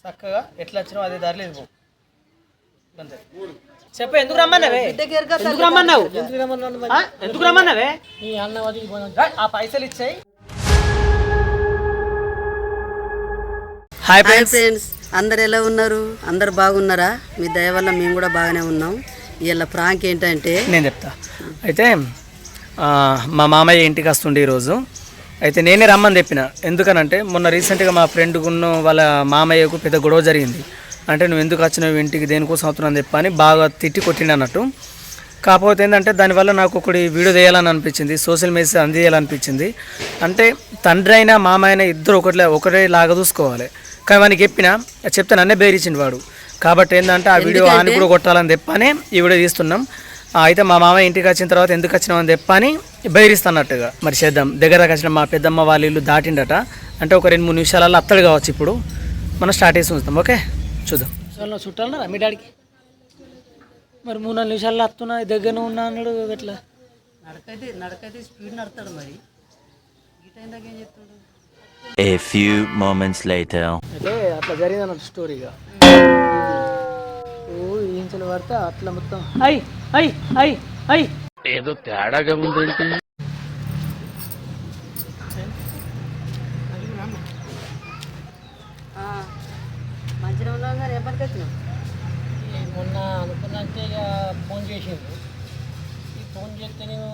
చక్కగా ఎట్లా వచ్చినావు అదే దారిలో ఇది పో అంతే చెప్పు ఎందుకు రమ్మన్నావే? ఎందుకు రమ్మన్నావు? ఎందుకు రమ్మన్నావే? నీ అన్న ఆ పైసలు ఇచ్చాయి. హాయ్ ఫ్రెండ్స్ అందరు ఎలా ఉన్నారు? అందరు బాగున్నారా? మీ దయ వల్ల మేము కూడా బాగానే ఉన్నాం. ఇవాళ ప్రాంక్ ఏంటంటే నేను చెప్తా. అయితే మా మామయ్య ఇంటికి వస్తుండే ఈరోజు. అయితే నేనే రమ్మని చెప్పిన. ఎందుకనంటే మొన్న రీసెంట్గా మా ఫ్రెండ్కున్న వాళ్ళ మామయ్యకు పెద్ద గొడవ జరిగింది. అంటే నువ్వు ఎందుకు వచ్చినావు? ఇంటికి దేనికోసం అవుతున్నావు? అని చెప్పని బాగా తిట్టి కొట్టిండు అన్నట్టు. కాకపోతే ఏంటంటే దానివల్ల నాకు ఒకటి వీడియో తీయాలని అనిపించింది. సోషల్ మెసేజ్ అందియాలనిపించింది అంటే తండ్రి అయినా మామ అయినా ఇద్దరు ఒకటిలే ఒకటే లాగా చూసుకోవాలి. కానీ వానికి చెప్పిన చెప్తే నన్నే బేరిచ్చిండు వాడు. కాబట్టి ఏంటంటే ఆ వీడియో ఆని కూడా కొట్టాలని చెప్పని ఈ వీడియో తీస్తున్నాం. అయితే మా మామ ఇంటికి వచ్చిన తర్వాత ఎందుకు వచ్చినావు అని చెప్పని బెదిరిస్తున్నట్టుగా. మరి చేద్దాం. దగ్గరకు వచ్చిన మా పెద్దమ్మ వాళ్ళ ఇల్లు దాటిండట. అంటే ఒక రెండు మూడు నిమిషాలలో అత్తడు కావచ్చు ఇప్పుడు. మనం స్టార్ట్ చేసి ఉంచుతాం ఓకే? చూద్దాం. సో చుట్టాలన్నా మీ డాడీకి? మరి మూడు నాలుగు నిమిషాల్లో వస్తున్నా దగ్గర ఉన్నా అన్నాడు ఎట్లా? నడకైతే నడకైతే స్పీడ్ నడతాడు మరి. ఈ టైం దాకా ఏం later. అయితే అట్లా జరిగింది అన్నట్టు స్టోరీగా ఓ ఈంచలు పడితే అట్లా మొత్తం. ఐ ఐ ఐ ఐ. మంచిగా ఉన్నాం కానీ ఏ పనికి వచ్చినావు? మొన్న అనుకున్నంటే ఇక ఫోన్ చేసిండు ఈ ఫోన్ చేస్తే నేను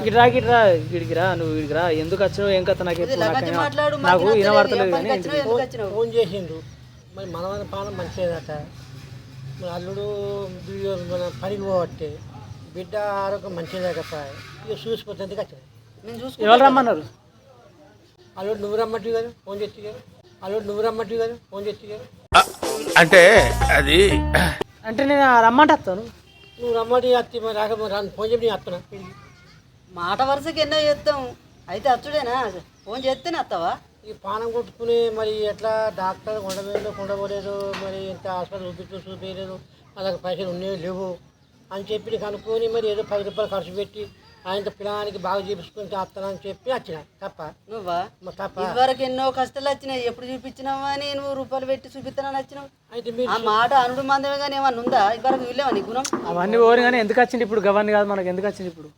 ఇటు రా ఇటు రా ఇడికి రా నువ్వు ఇడికి రా. ఎందుకు వచ్చినావు ఏం కథ నాకు ఎప్పుడు నాకు మాట్లాడు నాకు వినబడతలేదు కానీ ఫోన్ చేసిండు మరి మనవని పాలన మంచిదట మన అల్లుడు మన పనికి పోవట్టే బిడ్డ ఆరోగ్యం మంచిదే కదా ఇక చూసిపోతే ఎందుకు వచ్చినాయి మేము చూసుకుంటాం. ఎవరు రమ్మన్నారు? అల్లుడు నువ్వు రమ్మట్టి కదా ఫోన్ చేసి కదా. అల్లుడు నువ్వు రమ్మట్టి కదా ఫోన్ చేసి కదా. అంటే అది అంటే నేను రమ్మంటే వస్తాను. నువ్వు రమ్మటి అత్తి మరి రాక మరి రాను ఫోన్ చెప్పి నేను వస్తున్నా. మాట వరుసకి ఎన్నో చేస్తాం. అయితే అచ్చుడేనా? ఫోన్ చేస్తేనే వస్తావా? ఈ పానం కొట్టుకుని మరి ఎట్లా డాక్టర్ ఉండలేదు ఉండబోలేదు మరి ఎంత హాస్పిటల్ చూపించు చూపించలేదు దగ్గర పైసలు ఉన్నాయో లేవు అని చెప్పి నీకు అనుకొని మరి ఏదో పది రూపాయలు ఖర్చు పెట్టి ఆయనతో పిల్లగానికి బాగా చూపించుకుని చేస్తానని చెప్పి వచ్చిన. తప్ప. నువ్వా? తప్ప. ఇదివరకు ఎన్నో కష్టాలు వచ్చినాయి ఎప్పుడు చూపించినావా అని నువ్వు రూపాయలు పెట్టి చూపిస్తానని వచ్చినావు? అయితే మీరు ఆ మాట అనుడు మందమే కానీ ఏమన్నా ఉందా? ఇదివరకు వీళ్ళేవా నీ గుణం? అవన్నీ ఓరి కానీ ఎందుకు వచ్చింది ఇప్పుడు? గవర్ని కాదు మనకు ఎందుకు వచ్చింది ఇప్పుడు?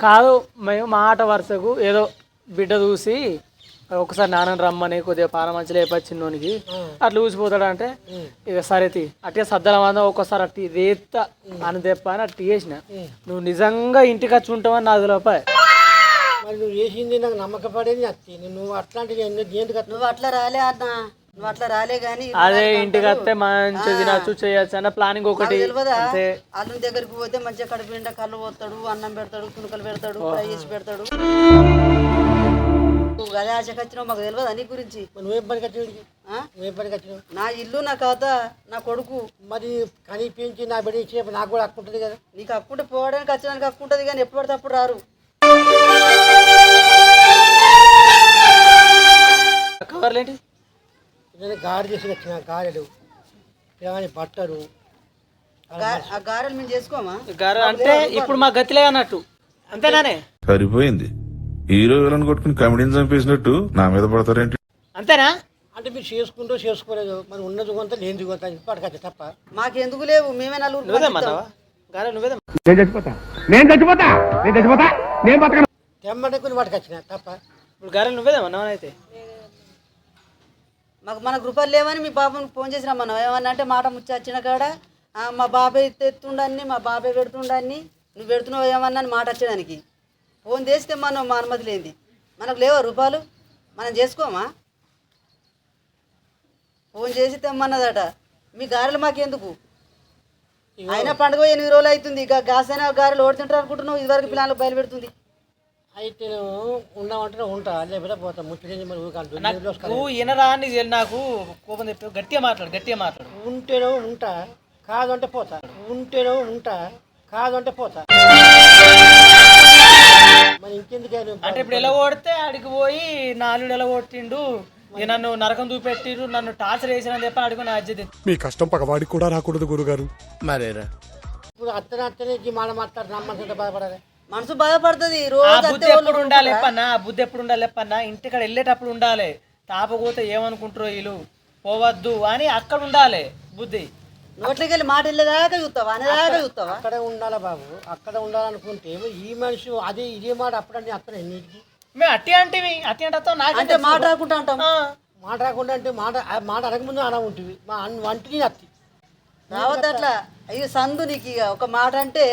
కాదు మేము మాట వరుసకు ఏదో బిడ్డ చూసి ఒకసారి నాన్న రమ్మని కొద్దిగా పాన మంచి లేపచ్చినోనికి అట్లా ఊసిపోతాడు అంటే ఇక సరే తీ అట్టే సద్దల మందం ఒక్కోసారి అట్టి రేత్త అని తెప్ప అని అట్టి చేసిన నువ్వు నిజంగా ఇంటికి వచ్చి ఉంటావని నాకు లోపాయ మరి నువ్వు చేసింది నాకు నమ్మకపడేది అత్తి నువ్వు అట్లాంటిది ఎందుకు ఎందుకు అట్లా నువ్వు అట్లా రాలే అన్న. నువ్వు అట్లా రాలే కానీ అదే ఇంటికి వస్తే మంచి తినచ్చు చేయొచ్చు అన్న ప్లానింగ్ ఒకటి. అల్లుని దగ్గరికి పోతే మంచిగా కడుపు నిండా కళ్ళు పోతాడు అన్నం పెడతాడు కునుకలు పెడతాడు ఫ్రై చేసి పెడతాడు. నువ్వు అదే ఆశకు వచ్చినావు మాకు తెలియదా నీ గురించి? నువ్వేం? నువ్వేం వచ్చినావు? నా ఇల్లు నా కథ నా కొడుకు. మరి కనిపించి నా బిడ్డ ఇచ్చినప్పుడు నాకు కూడా హక్కు ఉంటుంది కదా? నీకు అక్కుంటే పోవడానికి వచ్చడానికి హక్కు ఉంటుంది కానీ ఎప్పుడు పడితే అప్పుడు రారు. కవర్లు ఏంటి? నేను గాడి చేసి వచ్చిన గారెలు పిల్లగాని బట్టలు గా- ఆ గారెలు మేము చేసుకోమా? గారు అంటే ఇప్పుడు మా గతిలే అన్నట్టు. అంతేనానే? సరిపోయింది. హీరో విలన్ కొట్టుకుని కమెడీని చంపేసినట్టు నా మీద పడతారేంటి? అంతేనా? అంటే మీరు చేసుకుంటూ చేసుకోలేదు మరి ఉన్నది కొంత లేనిది కొంత పడకచ్చు తప్ప. మాకెందుకు లేవు? మేమే నలుగురు నువ్వేదమ్మా గారు నువ్వేదమ్మా తెమ్మంటే కొన్ని పట్టుకొచ్చిన తప్ప. ఇప్పుడు గారెలు నువ్వేదమ్మా అయితే మాకు మనకు రూపాయలు లేవని మీ బాబుని ఫోన్ చేసినా మనం ఏమన్నా అంటే మాట ముచ్చ వచ్చిన కాడ ఆ, మా బాబాయ్ తెత్తుండన్ని మా బాబాయ్ పెడుతుండన్ని నువ్వు పెడుతున్నావు ఏమన్నా? అని మాట వచ్చేదానికి. ఫోన్ చేస్తే మనం మా అనుమతి లేనిది మనకు లేవా రూపాయలు మనం చేసుకోమా? ఫోన్ చేసి తెమ్మన్నదట. మీ గారెలు మాకెందుకు? అయినా పండుగ ఎనిమిది రోజులు అవుతుంది. ఇక గాస్ అయినా గారెలు ఓడుతుంటారు అనుకుంటున్నావు. ఇదివరకు పిల్లలకు బయలుపెడుతుంది. అయితే నేను ఉన్నామంటే ఉంటా. లేకపోతే పోతా. మరి ఊరికే నాకు అని కోపం తెప్పి గట్టిగా మాట్లాడు గట్టిగా మాట్లాడు. ఉంటేనో ఉంటా కాదు అంటే పోతా. ఉంటేనో ఉంటా కాదు అంటే పోతా. అంటే ఇప్పుడు ఎలా ఓడితే ఆడికి పోయి నాలుగు ఎలా ఓడితిండు ఇక నన్ను నరకం చూపెట్టిరు నన్ను టార్చర్ చేసిన చెప్పి అడుగు నా అజ్జది మీ కష్టం పగవాడికి కూడా రాకూడదు గురుగారు. ఇప్పుడు అత్తనే అత్తనే మాట మాట్లాడి నమ్మకంతో బాధపడాలి మనసు బాధపడుతుంది ఆ బుద్ధి ఎప్పుడు ఉండాలి ఎప్పన్నా? ఆ బుద్ధి ఎప్పుడు ఉండాలి ఎప్పన్నా? ఇంటికాడ వెళ్ళేటప్పుడు ఉండాలి. తాపపోతే ఏమనుకుంటారో వీళ్ళు? పోవద్దు అని అక్కడ ఉండాలి బుద్ధి. నోట్లోకి వెళ్ళి మాట వెళ్ళేదాకా చూస్తావా? అనేదాకా చూస్తావా? అక్కడే ఉండాలా బాబు? అక్కడ ఉండాలనుకుంటే ఈ మనిషి అదే ఇదే మాట అప్పుడన్నీ అక్కడ ఎన్నిటికి మేము అట్టి అంటే అట్టి అంటే అంటే మాట రాకుండా అంటాం. మాట రాకుండా అంటే మాట మాట అడగముందు అలా ఉంటుంది మా వంటిని అత్తి. రావద్దు అట్లా. అయ్యో సందు నీకు ఇక. ఒక మాట అంటే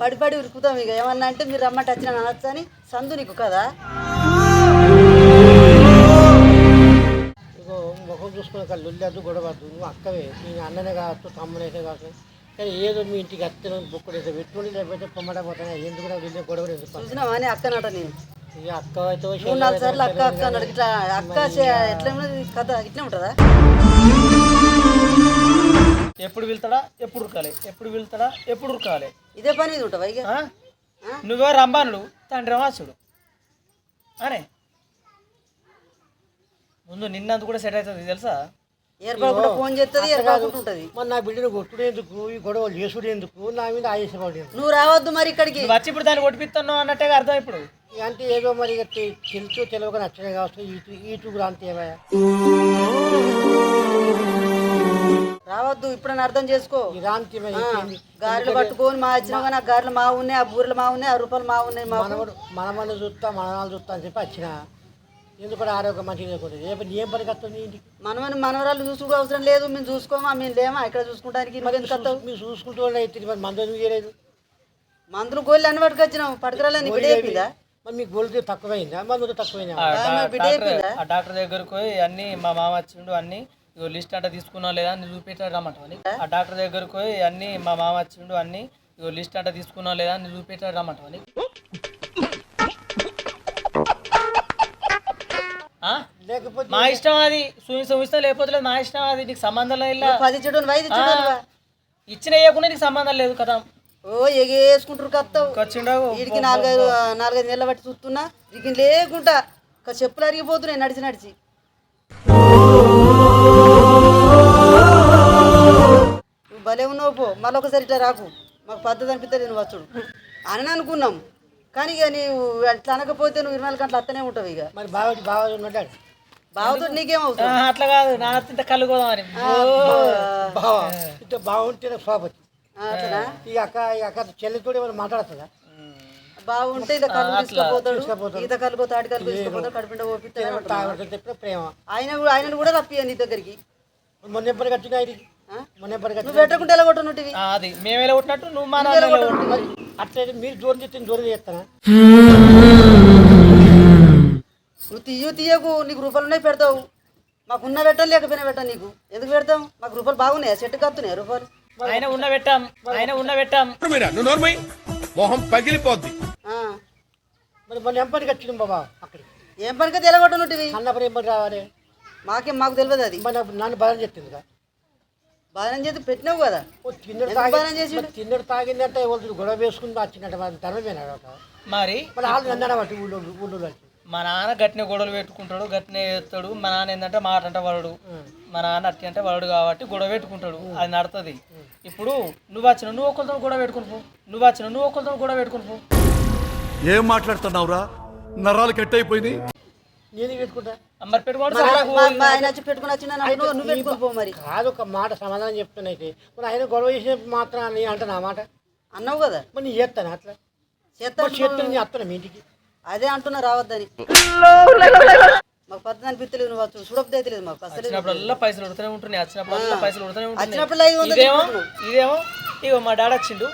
పడి పడి ఉరుకుతాం ఇక. ఏమన్నా అంటే మీరు రమ్మంటే వచ్చిన అనొచ్చు అని సందు నీకు కదా? చూసుకునే కళ్ళు వద్దు గొడవద్దు నువ్వు అక్కవే నీ అన్ననే కావచ్చు తమ్మునైతే కావచ్చు. కానీ ఏదో మీ ఇంటికి అత్తను బొక్కుడు అయితే పెట్టుకుని లేకపోతే పొమ్మడ పోతానే ఎందుకు కూడా వెళ్ళే గొడవలు ఎందుకు అని అక్కనట నేను? ఇక అక్క అయితే మూడు నాలుగు సార్లు అక్క అక్క అన్నాడు. ఇట్లా అక్క ఎట్లా కథ ఇట్లా ఉంటుందా? ఎప్పుడు వెళ్తాడా? ఎప్పుడు ఉరకాలి? ఎప్పుడు వెళ్తాడా? ఎప్పుడు ఉరకాలి? ఇదే పని ఇది ఉంటావా ఇక? నువ్వే రంబానుడు తండ్రి వాసుడు అనే? ముందు నిన్నంత కూడా సెట్ అవుతుంది తెలుసా? ఏర్పడకుండా ఫోన్ చేస్తుంది మరి నా బిడ్డను కొట్టుడేందుకు ఈ గొడవలు చేసుడేందుకు నా మీద ఆయేసేవాడు నువ్వు రావద్దు మరి ఇక్కడికి. నువ్వు వచ్చి ఇప్పుడు దాన్ని కొట్టిపిస్తున్నావు అన్నట్టుగా అర్థం ఇప్పుడు. అంటే ఏదో మరి తెలుసు తెలియక నచ్చనే కావచ్చు ఈటు ఈటు కూడా అంతే ఏమయ్య. రావద్దు ఇప్పుడు అర్థం చేసుకో? గారెలు పట్టుకొని మా వచ్చినా కానీ ఆ గారెలు మా ఉన్నాయి ఆ బూరెలు మా ఉన్నాయి ఆ రూపాయలు మా ఉన్నాయి మా మనవడు మనమన్న చూస్తా మనవాళ్ళు చూస్తా అని చెప్పి వచ్చిన. ఎందుకు కూడా ఆరోగ్యం మంచిగా లేకుండా ఏ పని ఏం పనికి వస్తుంది ఇంటికి? మనమని మనవరాలు చూసుకో అవసరం లేదు మేము చూసుకోమా మేము లేమా ఇక్కడ చూసుకుంటానికి నువ్వు ఎందుకు వస్తావు? మీరు చూసుకుంటూ అయితే మరి మందు ఎందుకు చేయలేదు? మందులు గోళ్ళు అన్ని పట్టుకొచ్చినావు పట్టుకురాలే నీ బిడ్డ మరి మీకు గోల్తే తక్కువైందా? మందు తక్కువైందా డాక్టర్ అయిపోయిందా? ఆ డాక్టర్ దగ్గరకు పోయి అన్ని మా మామ వచ్చిండు అన్ని లిస్ట్ అంటే తీసుకున్నావు లేదా అని చూపెట్టాడు రమ్మంటావని ఆ డాక్టర్ దగ్గరకు పోయి అన్ని మా మామ వచ్చిండు అన్ని లిస్ట్ అంటే తీసుకున్నావు లేదా అని చూపెట్టాడు రమ్మంటావని మా ఇష్టం అది. చూపిస్తా చూపిస్తా లేకపోతే మా ఇష్టం అది. నీకు సంబంధం లేదు. పది చెడు ఇచ్చిన వేయకుండా నీకు సంబంధం లేదు కదా. ఓ ఎగేసుకుంటారు కత్తావు వీడికి నాలుగైదు నాలుగైదు నెలల బట్టి చూస్తున్నా. వీడికి లేకుండా ఒక చెప్పులు అరిగిపోతున్నాయి నడిచి నడిచి. నువ్వు భలే ఉన్నావు పో. మళ్ళీ ఒకసారి ఇట్లా రాకు. మాకు పద్ధతి అనిపిస్తుంది నువ్వు వచ్చుడు. అని అనుకున్నాం. కానీ ఇక నీవు అట్లా అనకపోతే నువ్వు ఇరవై నాలుగు గంటలు అత్తనే ఉంటావు ఇక. మరి బాగా బాగా ఉన్నాడు బావతో నీకేం ఆ, అవసరం అట్లా కాదు. నా ఇంత కలుగుదామని. బాగా ఇంత బాగుంటే శోభతి ఆ, అట్లనా? ఈ అక్క ఈ అక్క చెల్లితో ఏమైనా మాట్లాడుతుందా? బాగుంటే ఇక కళ్ళు తీసుకుపోతాడు. ఈత కలుగో తాటి కలుగు తీసుకుపోతాడు కడుపుండ ఓపిస్తాడు ప్రేమ. ఆయన కూడా- ఆయనను కూడా రప్పియ నీ దగ్గరికి? మొన్న ఎప్పటికి వచ్చినా ఇది ఆ? మొన్న ఎప్పటికి నువ్వు పెట్టకుంటే ఎలా కొట్టనుంటివి? ఆ, అది. మేము ఎలా కొట్టినట్టు? నువ్వు మా అట్లయితే మీరు దూరం చేస్తే దూరం చేస్తానా? నువ్వు తీయు తీయకు నీకు రూపాయలు ఉన్నాయి పెడతావు. మాకు ఉన్న పెట్టాలి లేకపోయినా పెట్టాను నీకు. ఎందుకు పెడతాం? మాకు రూపాయలు బాగున్నాయా? చెట్టు కత్తున్నాయా రూపాయలు ఆయన ఉన్న పెట్టాం ఆయన ఉన్న పెట్టాం. మొహం పగిలిపోద్ది. ఆ. మరి మొన్న ఎంపటికి వచ్చింది బాబా? అక్కడికి ఏం పనికైతే ఎలా కొట్టనుంటివి అన్నప్పుడు ఎంపటి రావాలి? మాకేం మాకు తెలియదు అది. మరి నన్ను బాధ చెప్తుంది కదా బాధన చేతి పెట్టినావు కదా. తిన్నడు ఎందుకు బాధ చేసిండు? తాగి తిన్నడు తాగిందంటే గొడవ వేసుకుని వచ్చినట్టు మరి ధర్మమేనా మరి మరి వాళ్ళు నన్ను ఊళ్ళో ఊళ్ళో వచ్చి మా నాన్న గట్టిన గొడవలు పెట్టుకుంటాడు గట్టిన ఎత్తాడు మా నాన్న ఏంటంటే మాట అంటే వరడు. మా నాన్న అట్టి అంటే వరడు కాబట్టి గొడవ పెట్టుకుంటాడు. అది నడుతుంది. ఇప్పుడు నువ్వు వచ్చిన నువ్వు ఒకరితో గొడవ పెట్టుకుని పో. నువ్వు వచ్చిన నువ్వు ఒకరితో గొడవ పెట్టుకుని పో. ఏం మాట్లాడుతున్నావురా? నరాలు కట్ పెట్టుకుంటా? మరి పెట్టుకోడు మా- మా- మా ఆయన వచ్చి పెట్టుకుని వచ్చిన నువ్వు నువ్వు పెట్టుకుని పో మరి. కాదు ఒక మాట సమాధానం చెప్తున్నైతే మరి ఆయన గొడవ చేసిన మాత్రం నేను అంటాను ఆ మాట? అన్నావు కదా. మరి నేను చేస్తాను అట్లా? చేస్తాను నేను వస్తాను మీ ఇంటికి. అదే అంటున్నా రావద్దని. మాకు పద్ధతి అనిపించలేదు నువ్వు అయితే లేదు మాకు వచ్చినప్పుడల్లా పైసలు ఉడుతూనే ఉంటున్నాయి వచ్చినప్పుడల్లా పైసలు ఉడుతూనే ఉంటున్నాయి. వచ్చినప్పుడు ఐదు వందలు ఇదేమో మా డాడీ వచ్చిండు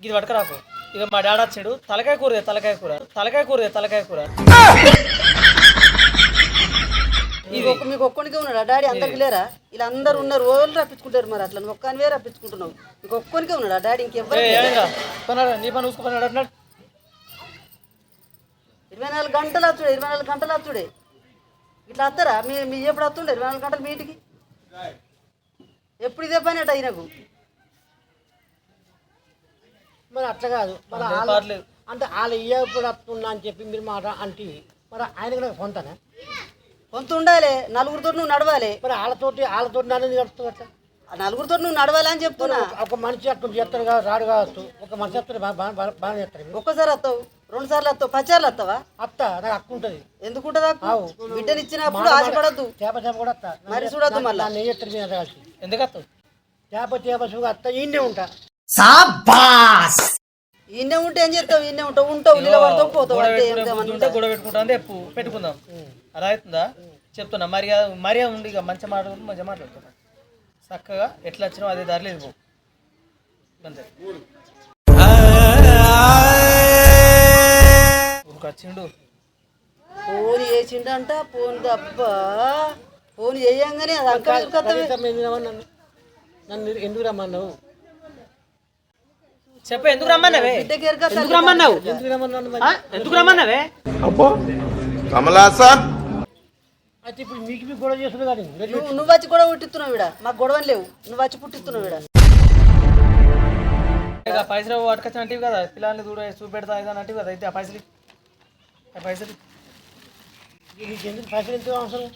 ఇది పట్టుకురాకు ఇక మా డాడీ వచ్చిండు తలకాయ కూర తలకాయ కూర తలకాయ కూర తలకాయ కూర. మీకు ఒక్క- మీకు ఒక్కడికే ఉన్నాడు? డాడీ అందరికి లేరా? ఇలా అందరు ఉన్నారు వాళ్ళు రప్పించుకుంటారు మరి అట్లా నువ్వు ఒక్కనివే రప్పించుకుంటున్నావు. మీకు ఉన్నాడు? డాడీ? పన్నాడు నీ పని అంటున్నాడు ఇరవై నాలుగు గంటలు వచ్చుడే ఇరవై నాలుగు గంటలు వచ్చుడే ఇట్లా వస్తారా మీ మీ ఎప్పుడు వస్తుండే ఇరవై నాలుగు గంటలు మీ ఇంటికి? ఎప్పుడు ఇదే పని అట ఆయనకు మరి అట్లా కాదు. మరి. అంటే వాళ్ళు ఇయ్యప్పుడు వస్తున్నా అని చెప్పి మీరు మాట అంటే మరి ఆయనకి నాకు సొంతనా? కొంత ఉండాలి. నలుగురితో నువ్వు నడవాలి. మరి వాళ్ళతోటి వాళ్ళతోటి నన్ను నడుస్తుంది అట్లా? ఆ నలుగురితో నువ్వు నడవాలి అని చెప్తున్నా. ఒక మనిషి అట్లా చేస్తాడు కాదు రాడు కావచ్చు ఒక మనిషి వస్తాడు బాగా బాగా చేస్తాడు. ఒక్కసారి వస్తావు రెండు సార్లు వస్తావు పచ్చార్లు వస్తావా అత్త నాకు అక్క ఉంటుంది. ఎందుకు ఉంటుంది హక్కు బిడ్డని ఇచ్చినప్పుడు ఆశపడద్దు. చేప చేప కూడా అత్త. మరి చూడొద్దు మళ్ళా. నెయ్యి కలిసి ఎందుకు వస్తావు చేప చేప సుగా అత్త ఈయనే ఉంటా. ఈయనే ఉంటే ఏం చేస్తావు? ఈయనే ఉంటావు ఉంటావు నిలబడతావు పోతావు ఉంటే గొడవ పెట్టుకుంటా చెప్పు పెట్టుకుందాం. అలా అవుతుందా చెప్తున్నా మర్యాద మర్యాద ఉంది ఇక మంచి మాట్లాడుతుంది మంచిగా మాట్లాడుతున్నా చక్కగా ఎట్లా వచ్చినావు అదే దారిలో వెళ్ళిపో అంతే చేసిండంట ఫోన్ అబ్బా ఫోన్ చేయంగానే అది అంక నన్ను ఎందుకు రమ్మన్నావు? చెప్పు ఎందుకు రమ్మన్నావే? ఎందుకు రమ్మన్నావు? ఎందుకు రమ్మన్నావే కమలాసన్ అయితే ఇప్పుడు మీకు మీకు గొడవ చేస్తుంది కానీ నువ్వు నువ్వు వచ్చి కూడా పుట్టిస్తున్నావు ఈడ మాకు గొడవలు లేవు. నువ్వు వచ్చి పుట్టిస్తున్నావు ఇక పైసలు పట్టుకొచ్చిన అంటే కదా పిల్లల్ని దూడ చూపెడతా ఇదని అంటే కదా అయితే ఆ పైసలు ఆ పైసలు ఎందుకు పైసలు ఎంతో అవసరం?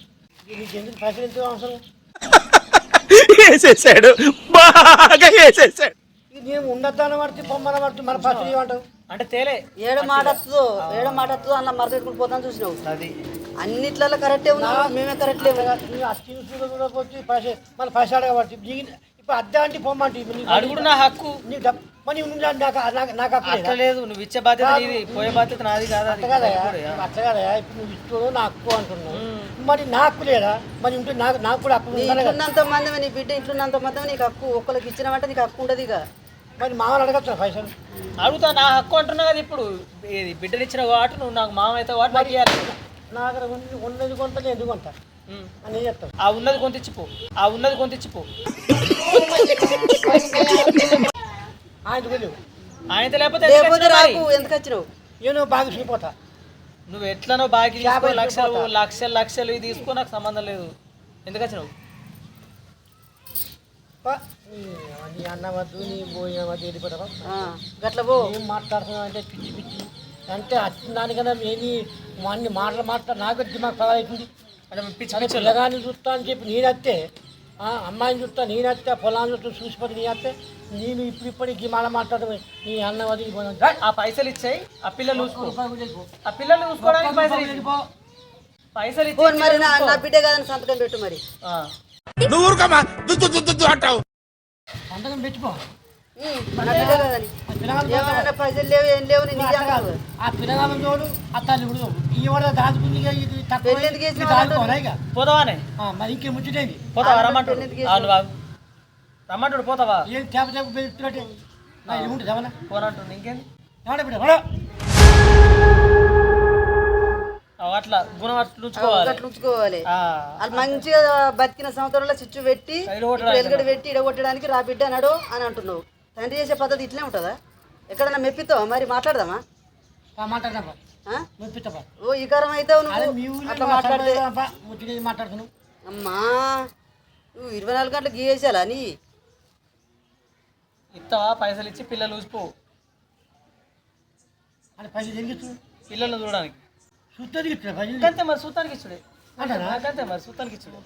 నీకు ఎందుకు పైసలు ఎంతో అవసరం? వేసేసాడు. బాగా వేసేసాడు. ఇది నేను ఉండద్దాన పడితే పొమ్మన పడితే మన పైసలు ఏమంటావు? అంటే తేలే. ఏడ మాట వస్తుందో ఏడ మాట వస్తుందో అన్న మరదెట్టుకుని పోతాను చూసినావు? అది. అన్నిట్లలో కరెక్టే ఉన్నావు? మేమే కరెక్ట్ లేవు కూడా పోతే పైసలు మళ్ళీ పైసలు అడగబట్టి అద్దె అంటే పొమ్మంటే ఇప్పుడు నీకు అడుగుడు నా హక్కు. నీకు డబ్బు మరి నువ్వు నాకు నాకు నాకు అప్పు అట్లా లేదు నువ్వు ఇచ్చే బాధ్యత నీది పోయే బాధ్యత నాది కాదు? అట్లా ఇప్పుడు నువ్వు ఇస్తున్నావు నా హక్కు అంటున్నావు. మరి నా హక్కు లేదా? మరి ఉంటే నాకు నాకు కూడా కదా. ఇంట్లోన్నంత మంది నీ బిడ్డ ఇంట్లోన్నంత మంది నీకు హక్కు ఒక్కరికి ఇచ్చినామంటే నీకు హక్కు ఉండదు ఇక. మరి మామూలు అడగచ్చు పైసలు? అడుగుతా నా హక్కు అంటున్నా కదా ఇప్పుడు. ఇది బిడ్డనిచ్చిన వాటి నువ్వు నాకు మామ అయితే వాటి నాకు ఇవ్వాలి నా దగ్గర ఉంది ఉన్నది కొంత ఎందుకు కొంత. అని చెప్తాను ఆ ఉన్నది కొంతిచ్చిపో ఆ ఉన్నది కొంతిచ్చిపో ఆయనకు ఆయనతో లేకపోతే ఎందుకు లేకపోతే వచ్చినావు నేను బాగా చూసిపోతా. నువ్వు ఎట్లనో బాకీ తీసుకో లక్షలు. లక్షలు లక్షలు ఇవి తీసుకో నాకు సంబంధం లేదు. ఎందుకు వచ్చినావు? నీ- నీ అన్న వద్దు నీ పోయిన వద్దు వెళ్ళిపోతావా ఆ, గట్ల పో. ఏం మాట్లాడుతున్నావు అంటే పిచ్చి పిచ్చి. అంటే వచ్చిన దానికన్నా ఏమి అన్ని మాటలు మాట్లాడు నాకు దిమాగ్ పదవుతుంది అంటే పిచ్చి చూస్తా అని చెప్పి నేనత్తే ఆ, అమ్మాయిని చూస్తా నేనత్తే పొలాన్ని చూస్తూ చూసిపోతే నీ అత్తే నేను ఇప్పుడు ఇప్పటికి మాట మాట్లాడమే నీ అన్న వదిలి పోయినా ఆ పైసలు ఇచ్చాయి. ఆ పిల్లలు చూసుకో. ఆ పిల్లల్ని చూసుకోవడానికి పైసలు ఇచ్చి పైసలు ఇచ్చి మరి నా బిడ్డ కాదని సంతకం పెట్టు మరి. ఆ. నువ్వు సంతకం పెట్టుకో పైసలు లేవు ఏం లేవు నేను కాదు. ఆ పిల్లగాడు తోడు ఆ తల్లి కూడా తోడు. ఈ వాడు దాచుకుంది ఇక ఇది తక్కువ పెళ్ళి ఎందుకు చేసినావు ఇది దాచుకోవాలా ఇక? పోతావానే? ఆ, మరి ఇంకే ముచ్చటేంది? పోతావా? రమ్మంటాడు. రమ్మంటాడు పోతావా? ఏం చేప చేప పెడుతున్నట్టే నా ఇది ఉంటుంది ఏమన్నా పోనంటుంది ఇంకేంది? ఏమన్నా బిడ్డ వాడు ఆ, అట్లా గుణం అట్లా ఉంచుకోవాలి గట్ల ఉంచుకోవాలి ఆ, వాళ్ళు మంచిగా బతికిన సంవత్సరంలో చిచ్చు పెట్టి ఇప్పుడు ఎలుగడి పెట్టి ఇడగొట్టడానికి రా బిడ్డ అన్నాడు అని అంటున్నావు. తండ్రి చేసే పద్ధతి ఇట్లే ఉంటుందా? ఎక్కడన్నా మెప్పిస్తావా? మరి మాట్లాడదామా? మాట్లాడదాం ఓ ఈకారం అవుతావు నువ్వు. అట్లా మాట్లాడితే మాట్లాడుతున్నావు? అమ్మా నువ్వు ఇరవై నాలుగు గంటలు గీయేసాలా నీ? ఇస్తావా పైసలు ఇచ్చి పిల్లలు అని పైసలు తిరిగిచ్చు పిల్లల్ని చూడడానికి. పైసలు? అంతే మరి ఇచ్చుడే? అంతే మరి ఇచ్చుడే.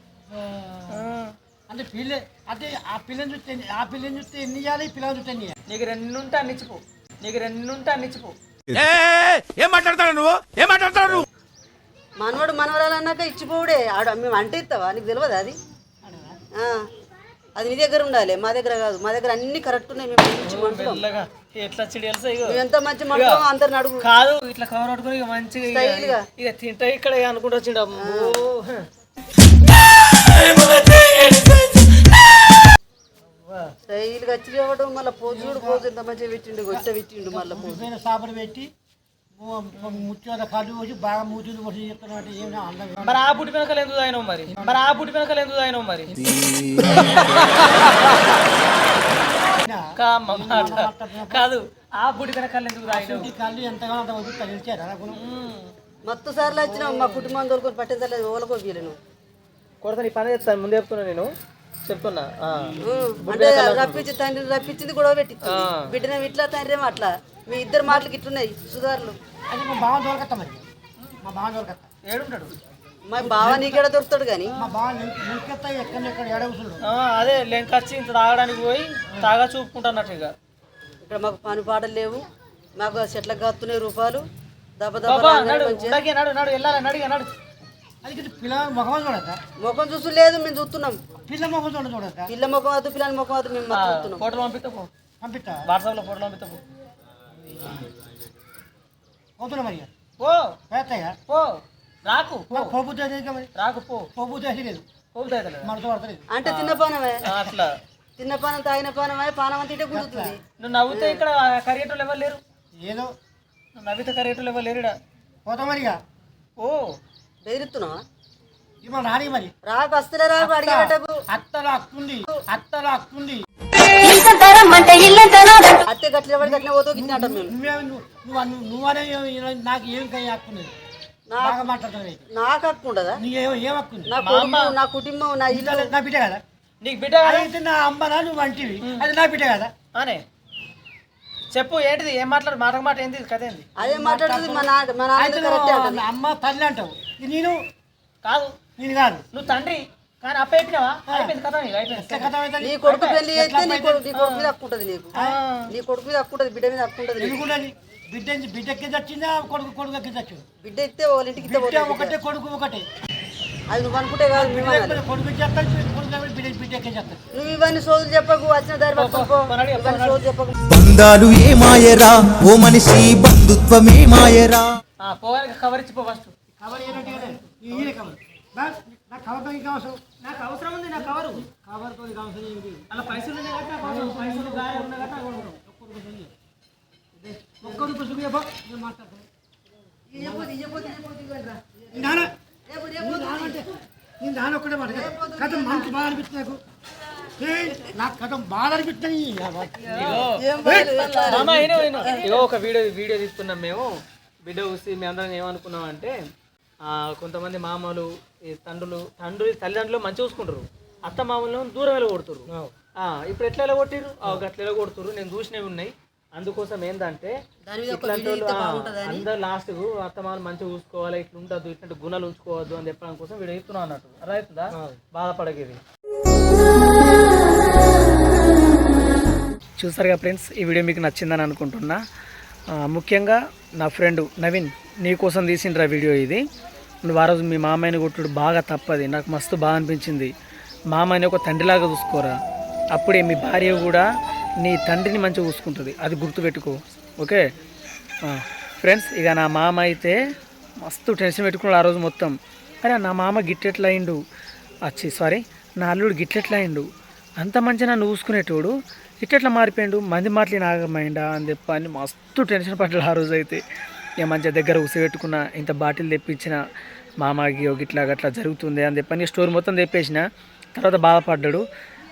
అంటే పిల్ల అంటే ఆ పిల్లని చూస్తే ఆ పిల్లని చూస్తే ఎన్ని ఇవ్వాలి ఈ పిల్లని చూస్తే ఎన్ని ఇవ్వాలి నీకు రెండు ఉంటే అన్ని ఇచ్చిపో నీకు రెండు ఉంటే ఏ ఏం మాట్లాడతాడు నువ్వు? ఏం మాట్లాడతాడు నువ్వు? మనవాడు మనవరాలు అన్నాక ఇచ్చిపోవుడే. ఆడ మేము అంటే ఇస్తావా? నీకు తెలియదా అది? ఆ, అది నీ దగ్గర ఉండాలి. మా దగ్గర కాదు. మా దగ్గర అన్ని కరెక్ట్ ఉన్నాయి. మేము మంచి మెల్లగా. ఎట్లా చెడి తెలుసా ఇగో. మేము ఎంత మంచి అందరిని అడుగు. కాదు ఇట్లా కవర్ పట్టుకుని ఇక మంచిగా ఇక- స్టైల్గా. ఇక తింటా ఇక్కడ అనుకుంటూ వచ్చిండు. అమ్మో. వచ్చి ఇవ్వడం మళ్ళీ పోజు చూడు పోజు ఎంత మంచిగా పెట్టిండు గొట్ట పెట్టిండు మళ్ళీ పోజు. పెట్టి ముత్యాల కళ్ళు పోసి బాగా మూతులు పోసి చెప్తున్నా మరి ఆ పుట్టి వెనకాల ఎందుకు తాగినావు మరి? మరి ఆ పుట్టి వెనకాల ఎందుకు తాగినావు మరి? కామ్మ మాట. కాదు ఆ పుట్టి వెనకాల ఎందుకు తాగినావు? ఈ కళ్ళు ఎంతగానో అంత వదులుతా తెలిసారా నాకు? మొత్తం సార్లు వచ్చినావు మా కుటుంబం తోలుకొని పట్టేసరికి ఓలకోపియలేను కొడతా నీ పని చేస్తాను ముందే చెప్తున్నా నేను. చెప్తున్నా ఆ. అంటే రప్పించి తండ్రిని రప్పించింది గొడవ పెట్టింది బిడ్డనే ఇట్లా తండ్రి ఏమో అట్లా. మీ ఇద్దరు మాటలకి ఇట్లున్నాయి సుధారులు. అది మా బావ దొరకత్తా మరి. మా బావ దొరకత్తా ఏడుంటాడు. మా బావ నీకేడ దొరుకుతాడు కానీ మా బావ ఎక్కడ ఎక్కడ ఆ, అదే లెంకొచ్చి ఇంత తాగడానికి పోయి తాగా చూపుకుంటున్నట్టు ఇక. ఇక్కడ మాకు పని పాటలు లేవు. మాకు చెట్లకు కత్తున్నాయి రూపాయలు. దెబ్బ దెబ్బ బాబా రాగానే నడు నడు. అది పిల్ల ముఖం చూడక ముఖం చూసు లేదు మేము చూస్తున్నాం. పిల్ల ముఖం చూడ చూడక పిల్ల ముఖం వద్దు పిల్లని ముఖం వద్దు మేము చూస్తున్నాం. ఫోటోలు పంపిస్తా పో. పంపిస్తా? వాట్సాప్లో ఫోటోలు పంపిస్తా పోతున్నా మరి పో. పేతయ్య పో. రాకు పో. పోపు మరి. రాకు పో. పోపు లేదు. పోతే అవుతలేదు. మనతో పడతలేదు. అంటే తిన్న పానమే? అట్లా. తిన్న పానం తాగిన పానమే పానం అంతా ఇటే కుదురుతుంది నువ్వు నవ్వుతే ఇక్కడ కరిగేటోళ్ళు ఎవరు లేరు? ఏదో. నువ్వు నవ్వితే కరిగేటోళ్ళు ఎవరు లేరు ఈడ. పోతాం మరిగా ఓ. బెదిరిస్తున్నావా? రాని మరి. రాకు వస్తలే రాకు అడిగే పెట్టకు అత్తలో అక్కుంది అత్తలో అక్కుంది అత్తే గట్ల పడి గట్ల పోతూ గిట్ల అంటాం మేము నువ్వే నువ్వు నువ్వు అను- నువ్వనే నాకు ఏం కై నాకు. హక్కు ఉండదా? నీ ఏం కుటుంబం నా ఇల్లు. నా బిడ్డ కదా? నీకు బిడ్డ అయితే నా అమ్మనా నువ్వు అంటివి అది నా బిడ్డ కదా? అనే చెప్పు ఏంటిది? ఏం మాట్లాడు? మాట మాట ఏంది? కథ ఏంది? అదే మాట్లాడుతుంది మా నాన్న మా నాన్న అమ్మ తల్లి అంటావు. నేను కాదు నేను కాదు. నువ్వు తండ్రి. కానీ అప్ప అయిపోయింది ఎట్లా కథ అవుతుంది? నీ కొడుకు పెళ్ళి అయితే నీ కొడుకు నీ కొడుకు మీద హక్కు ఉంటుంది నీకు. నీ కొడుకు మీద హక్కు ఉంటుంది బిడ్డ మీద హక్కు ఉంటుంది నీకు. ఎందుకున్నది బిడ్డ బిడ్డకి చచ్చిందా కొడుకు కొడుకుకి చచ్చింది బిడ్డ ఇస్తే వాళ్ళ ఇంటికి ఇస్తే బిడ్డ పోతుంది ఒకటే కొడుకు ఒకటే. అది నువ్వు అనుకుంటే కాదు మేము అనాలి. లేకపోతే కొడుకు కొడుకు బిడ్డ బిడ్డకే నువ్వు ఇవన్నీ సోదులు చెప్పకు వచ్చిన దారి పట్టుకో ఇవన్నీ సోదులు చెప్పకు. బంధాలు ఏ మాయరా ఓ మనిషి బంధుత్వమే మాయరా ఆ, పోవాలి కవర్ ఇచ్చిపో ఫస్ట్ కవర్ ఈయన కవర్ బస్, నాకు కవర్తో ఇంకా అవసరం నాకు అవసరం ఉంది నాకు కవరు ఇంకా అవసరం ఏమిటి? అలా పైసలు ఉన్నాయి కాబట్టి నాకు అవసరం. పైసలు గాయ ఉన్నాయి కాబట్టి నాకు అవసరం. ఒక్కడు పుసుకు చెప్ప. నేను మాట్లాడతాను నీ నాన్న. నీ నాన్న అంటే నీ నాన్న ఒక్కటే మాట. కథ మనసు బాగా అనిపిస్తుంది నాకు. కథ అనిపిస్తుంది. ఇగో. ఒక వీడియో వీడియో తీసుకున్నాం మేము. బిడ్డ చూసి మేము అందరం ఏమనుకున్నాం అంటే కొంతమంది మామలు ఈ తండ్రులు తండ్రి తల్లిదండ్రులు మంచిగా చూసుకుంటారు. అత్త మామూలు దూరం వెళ్ళగొడుతురు ఆ, ఇప్పుడు ఎట్లా వెళ్ళగొట్టిరు గట్ల వెళ్ళగొడుతురు నేను చూసినవి ఉన్నాయి. అందుకోసం ఏంటంటే. అందరు లాస్ట్ అత్త మామలు మంచిగా చూసుకోవాలి ఇట్లా ఉండదు ఇట్లాంటి గుణాలు ఉంచుకోవద్దు అని చెప్పడం కోసం వీడియో ఇస్తున్నాం అన్నట్టు. అర్థమవుతుందా? బాధపడకేది. చూసారుగా ఫ్రెండ్స్ ఈ వీడియో మీకు నచ్చిందని అనుకుంటున్నా. ముఖ్యంగా నా ఫ్రెండ్ నవీన్ నీ కోసం తీసిండ్రా వీడియో ఇది. నువ్వు ఆ రోజు మీ మామయ్యని కొట్టుడు బాగా తప్పది. నాకు మస్తు బాగా అనిపించింది. మామయ్యని ఒక తండ్రిలాగా చూసుకోరా? అప్పుడే మీ భార్య కూడా నీ తండ్రిని మంచిగా చూసుకుంటుంది. అది గుర్తుపెట్టుకో. ఓకే? ఫ్రెండ్స్ ఇక నా మామ అయితే మస్తు టెన్షన్ పెట్టుకున్నాడు ఆ రోజు మొత్తం. అరే నా మామ గిట్టెట్లా అయిండు? అచ్చి సారీ నా అల్లుడు గిట్లెట్లా అయిండు? అంత మంచిగా నన్ను చూసుకునేటోడు ఇట్లెట్లా మారిపోయాడు? మంది మాటలు నాగమైండా అని చెప్పని మస్తు టెన్షన్ పడ్డాడు ఆ రోజు అయితే. ఇక మంచిగా దగ్గర ఉసిపెట్టుకున్న ఇంత బాటిల్ తెప్పించిన మామకి గిట్లా ఇట్లా గట్లా జరుగుతుంది అని చెప్పని స్టోర్ మొత్తం తెప్పేసిన. తర్వాత బాధపడ్డాడు.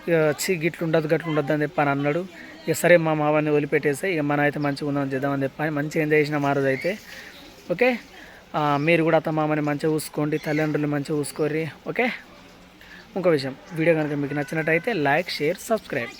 ఇక గిట్లు ఉండదు గట్లు ఉండదు అని చెప్పని అన్నాడు. ఇక సరే మా మావాన్ని వదిలిపెట్టేస్తే ఇక మన అయితే మంచిగా ఉందని చేద్దామని చెప్పని మంచిగా ఎంజాయ్ చేసిన ఆ అయితే ఓకే? మీరు కూడా అత్త మామని మంచిగా చూసుకోండి తల్లిదండ్రులు మంచిగా చూసుకోర్రి. ఓకే? ఇంకో విషయం వీడియో కనుక మీకు నచ్చినట్టయితే లైక్ షేర్ సబ్స్క్రైబ్.